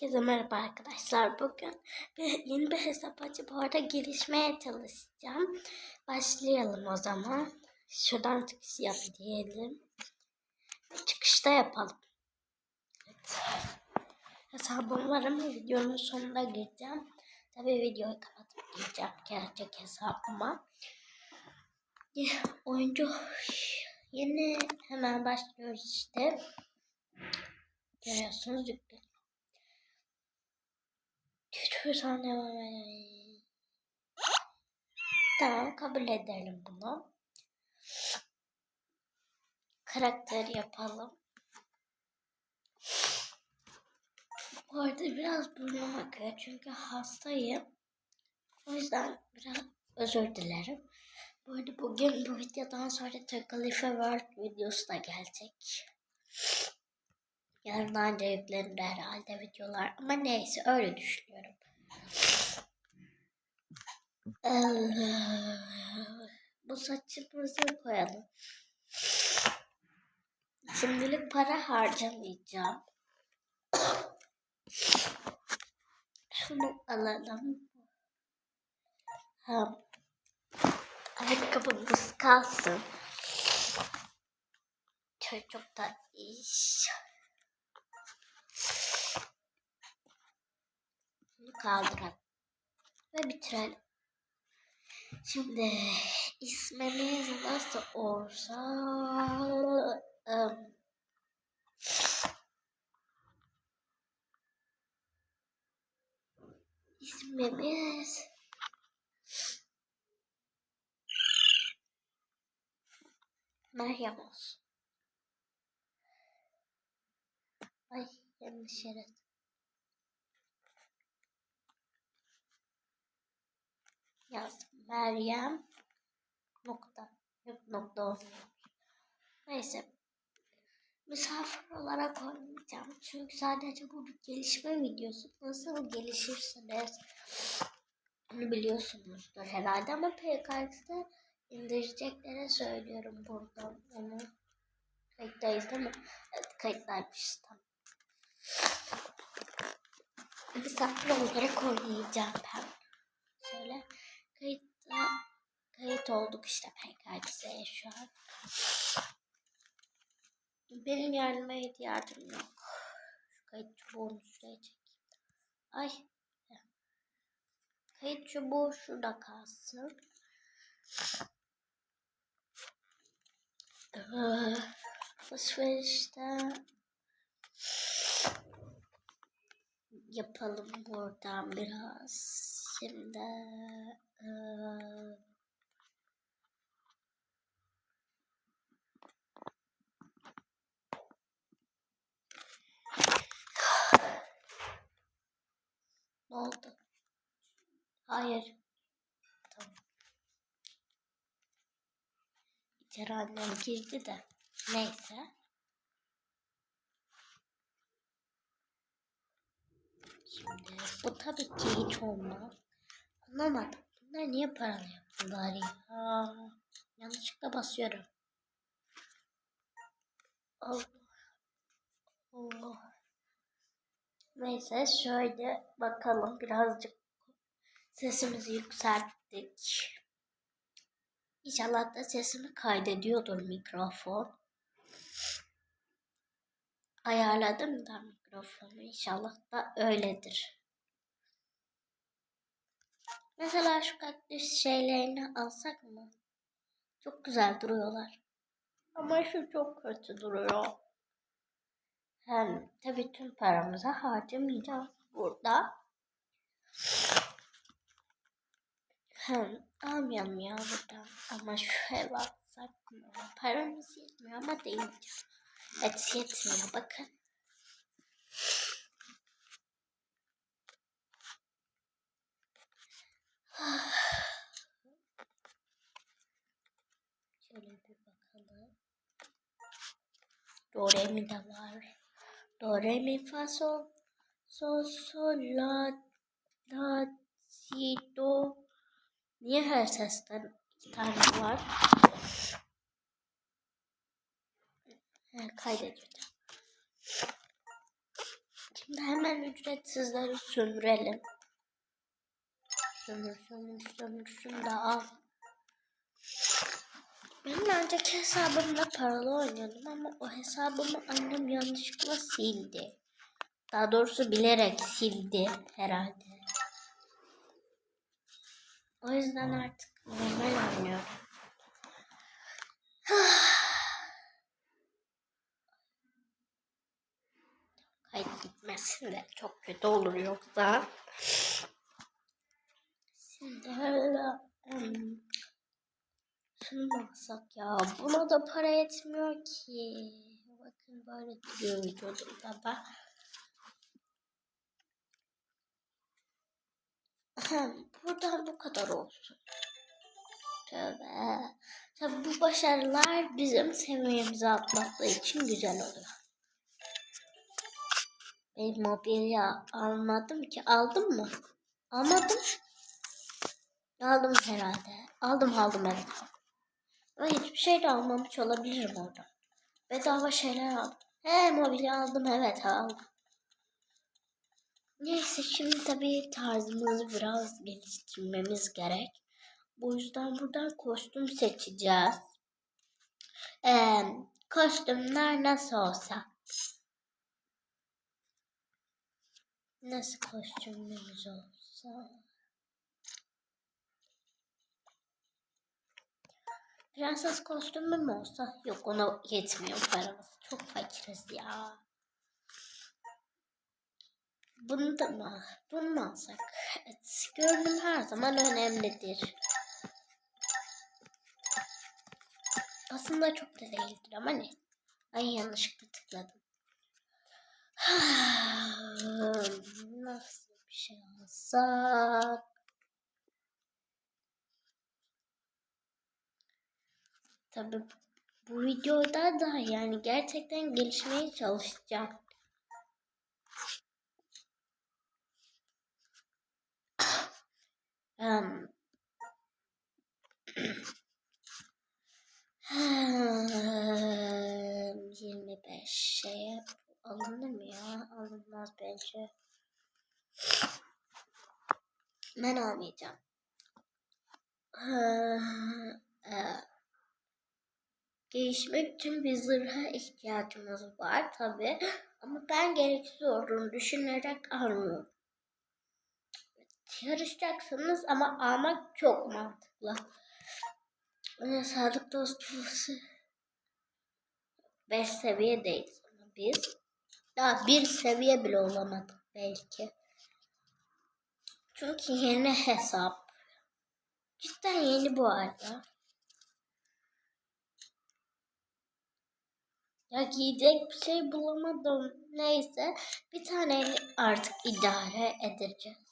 Herkese merhaba arkadaşlar. Bugün bir, yeni bir hesap açıp orada gelişmeye çalışacağım. Başlayalım o zaman. Şuradan çıkış yap diyelim. Çıkışta yapalım. Evet. Hesabım var ama videonun sonunda gireceğim. Tabii videoyu kapatıp gireceğim gerçek hesabıma. Oyuncu yeni hemen başlıyoruz işte. Görüyorsunuz yükle. Şuradan devam edelim. Tamam kabul edelim bunu. Karakter yapalım. Bu arada biraz burnum akıyor çünkü hastayım. O yüzden biraz özür dilerim. Bu arada bugün bu videodan sonra The Khalifa World videosu da gelecek. Yarın anca yüklenir herhalde videolar. Ama neyse öyle düşünüyorum. Ee, bu saçımızı koyalım. Şimdilik para harcamayacağım. Şunu alalım. Ha, ayakkabımız kalsın. Çocukta iş. Bunu kaldıralım. Ve bitirelim. Şimdi ismimiz nasıl olsa ım, ismimiz Meryem olsun. Ay yanlış yere. Yazdım. Meryem nokta. Yok nokta. Neyse. Misafir olarak oynayacağım. Çünkü sadece bu bir gelişme videosu. Nasıl gelişirsiniz? Bunu biliyorsunuzdur herhalde ama PKX'de indireceklere söylüyorum buradan onu. Kayıttayız değil mi? Evet kayıttaymış tamam. Misafir olarak oynayacağım ben. Kayıt olduk işte PKX'e şu an. Benim yardıma ihtiyacım yok. Şu kayıt çubuğunu şuraya çekeyim. Ay. Kayıt çubuğu şurada kalsın. Ee, Alışverişte yapalım buradan biraz. Şimdi eee, oldu? Hayır. Tamam. İçeri annem girdi de. Neyse. Şimdi bu tabii ki hiç olmaz. Anlamadım. Bunlar niye paralı yaptılar ya? Yanlışlıkla basıyorum. Allah. Allah. Neyse şöyle bakalım birazcık sesimizi yükselttik. İnşallah da sesimi kaydediyordur mikrofon. Ayarladım da mikrofonu. İnşallah da öyledir. Mesela şu kaktüs şeylerini alsak mı? Çok güzel duruyorlar. Ama şu çok kötü duruyor. Hem tabii tüm paramızı harcamayacağız burada. Hem almayalım ya buradan. Ama şu ev alsak mı? Paramız yetmiyor ama deneyeceğim. Evet yetmiyor bakın. Şöyle bir bakalım. Do re mi de var. Do re mi fa sol sol sol la la si do. Niye her sesten iki tane var? Kaydediyor. Şimdi hemen ücretsizleri sömürelim. Sömür, sömür, sömür. Şunu da al. Benim önceki hesabımda paralı oynuyordum ama o hesabımı annem yanlışlıkla sildi. Daha doğrusu bilerek sildi herhalde. O yüzden artık normal oynuyorum. Kayıt gitmesin de çok kötü olur yoksa. Şimdi em, şunu alsak ya? Buna da para etmiyor ki. Bakın böyle duruyor vücudumda da. Ahem, Buradan bu kadar olsun. Tövbe. Tabii bu başarılar bizim seviyemize atlattığı için güzel oluyor. Ben mobilya almadım ki. Aldım mı? Almadım. Aldım herhalde. Aldım aldım evet. Ama hiçbir şey de almamış olabilirim orada. Bedava şeyler aldım. He mobilya aldım evet aldım. Neyse şimdi tabii tarzımızı biraz geliştirmemiz gerek. Bu yüzden buradan kostüm seçeceğiz. Ee, kostümler nasıl olsa. Nasıl kostümümüz olsa. Prenses kostümü mü olsa? Yok ona yetmiyor paramız. Çok fakiriz ya. Bunu da mı? Bunu mu alsak? Evet, görünüm her zaman önemlidir. Aslında çok da değildir ama ne? Ay yanlışlıkla tıkladım. Nasıl bir şey alsak? Tabii bu videoda da yani gerçekten gelişmeye çalışacağım. Um, Hmm, 25 şey alınır mı ya? Alınmaz bence. Ben almayacağım. E, Gelişmek için bir zırha ihtiyacımız var tabi. Ama ben gereksiz olduğunu düşünerek almıyorum. Yarışacaksınız ama almak çok mantıklı. Ona sağlık dostluğusu. Beş seviyedeyiz ama biz. Daha bir seviye bile olamadık belki. Çünkü yeni hesap. Cidden yeni bu arada. Giyecek bir şey bulamadım. Neyse bir tane artık idare edeceğiz.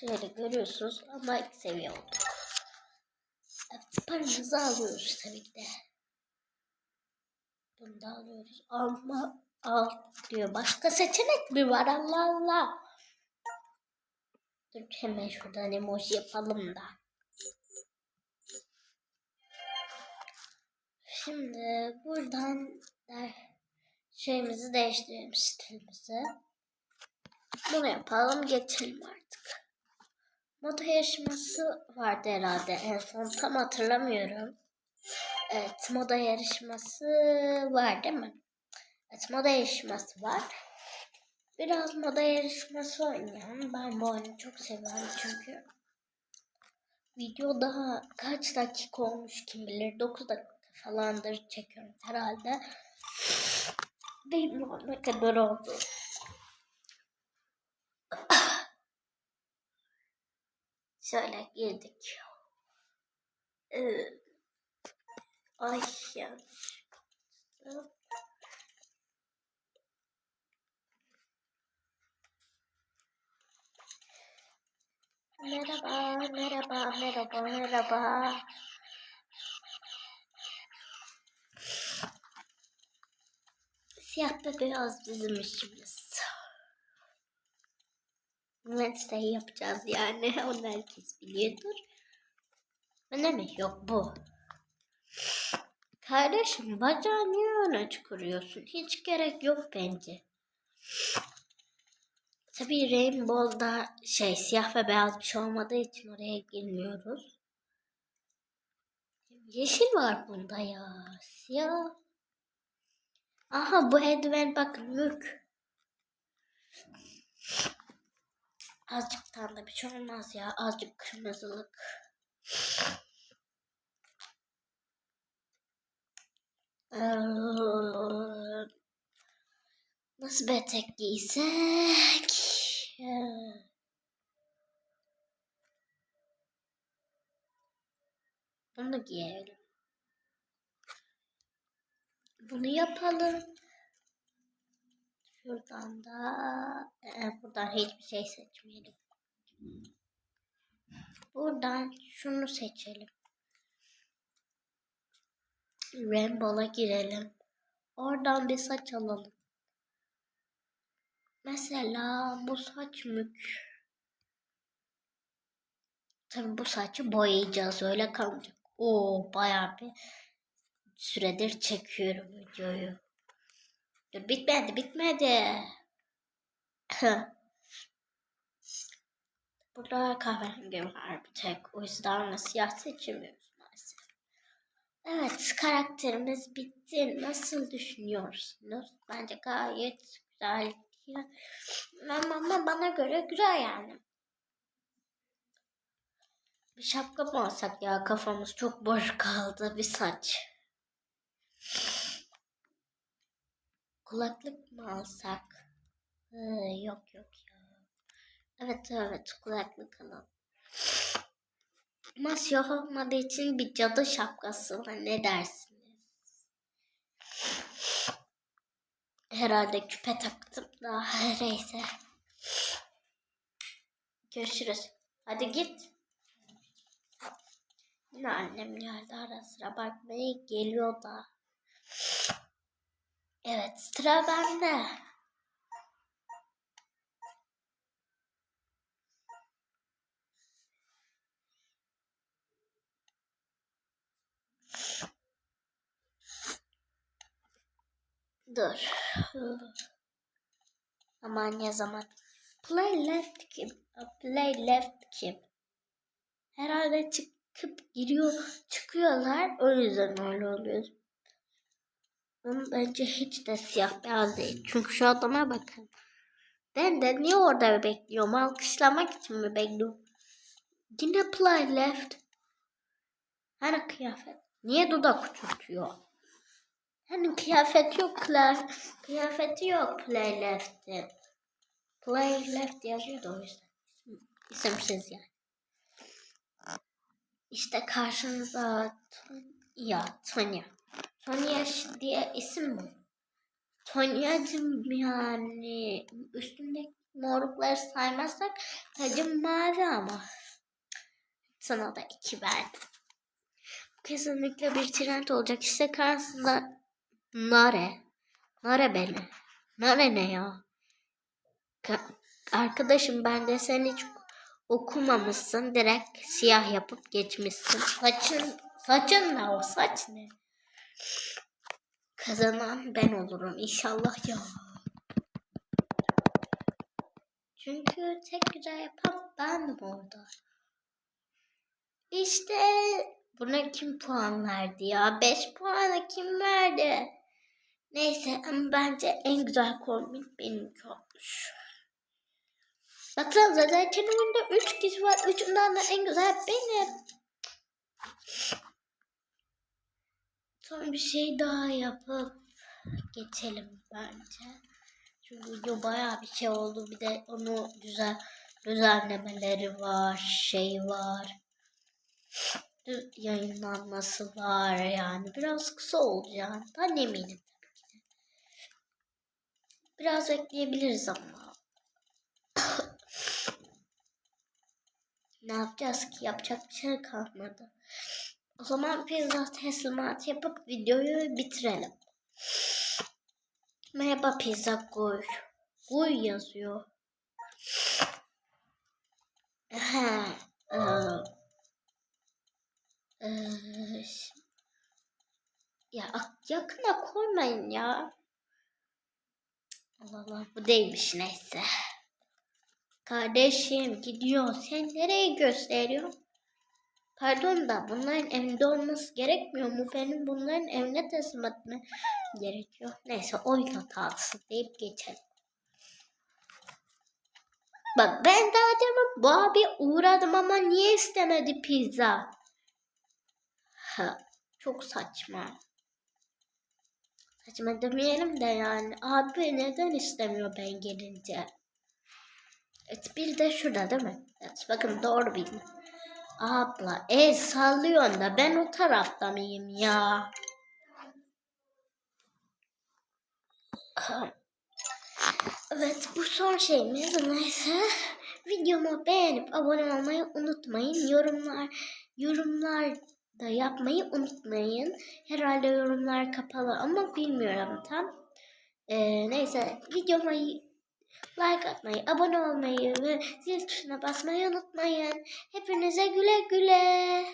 Şöyle görüyorsunuz ama ilk seviye olduk. Evet, paramızı alıyoruz tabii de. Bunu da alıyoruz. Ama al diyor. Başka seçenek mi var Allah Allah. Dur hemen şuradan emoji yapalım da. Şimdi buradan şeyimizi değiştirelim stilimizi. Bunu yapalım geçelim artık. Moda yarışması vardı herhalde en son tam hatırlamıyorum. Evet moda yarışması var değil mi? Evet moda yarışması var. Biraz moda yarışması oynayalım. Ben bu oyunu çok seviyorum çünkü. Video daha kaç dakika olmuş kim bilir. 9 dakika falandır çekiyorum herhalde. Bilmiyorum ne kadar oldu. Şöyle girdik. Ee, ay yanlış. Merhaba, merhaba, merhaba, merhaba. Siyah ve beyaz bizim işimiz. Wednesday yapacağız yani. Onu herkes biliyordur. Ne mi? Yok bu. Kardeşim bacağı niye öne çıkarıyorsun? Hiç gerek yok bence. Tabii Rainbow'da şey siyah ve beyaz bir şey olmadığı için oraya girmiyoruz. Yeşil var bunda ya. Siyah. Aha bu eldiven bakın mük. Azıcıktan da bir şey olmaz ya. Azıcık kırmızılık. Ee, Nasıl bir etek giysek? Bunu giyelim. Bunu yapalım. Şuradan da e, buradan hiçbir şey seçmeyelim. Buradan şunu seçelim. Rainbow'a girelim. Oradan bir saç alalım. Mesela bu saç mük. Tabii bu saçı boyayacağız öyle kalmayacak. Oo bayağı bir süredir çekiyorum videoyu. Dur bitmedi bitmedi. Burada kahverengi var bir tek. O yüzden ona siyah seçemiyoruz maalesef. Evet karakterimiz bitti. Nasıl düşünüyorsunuz? Bence gayet güzel. Ama, ama bana göre güzel yani. Bir şapka mı alsak ya kafamız çok boş kaldı bir saç. Kulaklık mı alsak? Ee, yok yok ya. Evet evet kulaklık alalım. Ama siyah olmadığı için bir cadı şapkası var ne dersiniz? Herhalde küpe taktım da neyse. Görüşürüz. Hadi git. Yine annem geldi ara sıra bakmaya geliyor da. Evet sıra bende. Dur. Aman ne zaman. Play left kim? Play left kim? Herhalde çıkıp giriyor, çıkıyorlar. O yüzden öyle oluyor. Ama bence hiç de siyah beyaz değil. Çünkü şu adama bakın. Ben de niye orada bekliyorum? Alkışlamak için mi bekliyorum? Yine play left. Hani kıyafet? Niye dudak uçurtuyor? Hani kıyafet yok kıyafet, kıyafeti yok play left'in. Play left yazıyor da o yüzden. İsimsiz yani. İşte karşınızda ya Tonya. Tonya diye isim mi? Tonya'cım yani üstündeki morlukları saymazsak tacım mavi ama. Sana da iki verdim. Kesinlikle bir trend olacak. İşte karşısında Nare. Nare beni. Nare ne ya? Ka- Arkadaşım ben de sen hiç okumamışsın. Direkt siyah yapıp geçmişsin. Saçın, saçın ne o? Saç ne? Kazanan ben olurum inşallah ya. Çünkü tek güzel yapan bendim orada. İşte buna kim puan verdi ya? 5 puanı kim verdi? Neyse ama bence en güzel kombin benimki olmuş. Baksanıza zaten oyunda 3 kişi var. Üçünden de en güzel benim. Son bir şey daha yapıp geçelim bence. Çünkü video bayağı bir şey oldu. Bir de onu güzel düzenlemeleri var, şey var. Yayınlanması var yani. Biraz kısa olacağını ben eminim tabii ki. Biraz ekleyebiliriz ama. ne yapacağız ki? Yapacak bir şey kalmadı. O zaman pizza teslimat yapıp videoyu bitirelim. Merhaba pizza koy. Koy yazıyor. Ha, e, e, Ya yakına koymayın ya. Allah Allah bu değilmiş neyse. Kardeşim gidiyor. Sen nereye gösteriyorsun? Pardon da bunların evinde olması gerekmiyor mu? Benim bunların evine teslim etme gerekiyor. Neyse oyun hatası deyip geçelim. Bak ben daha demin bu abi uğradım ama niye istemedi pizza? Ha, çok saçma. Saçma demeyelim de yani. Abi neden istemiyor ben gelince? Evet bir de şurada değil mi? Evet bakın doğru bildim. Abla el sallıyorsun da ben o tarafta mıyım ya? Evet bu son şeyimiz neyse. Videomu beğenip abone olmayı unutmayın. Yorumlar yorumlar da yapmayı unutmayın. Herhalde yorumlar kapalı ama bilmiyorum tam. Ee, neyse videoma like atmayı, abone olmayı ve zil tuşuna basmayı unutmayın. Hepinize güle güle.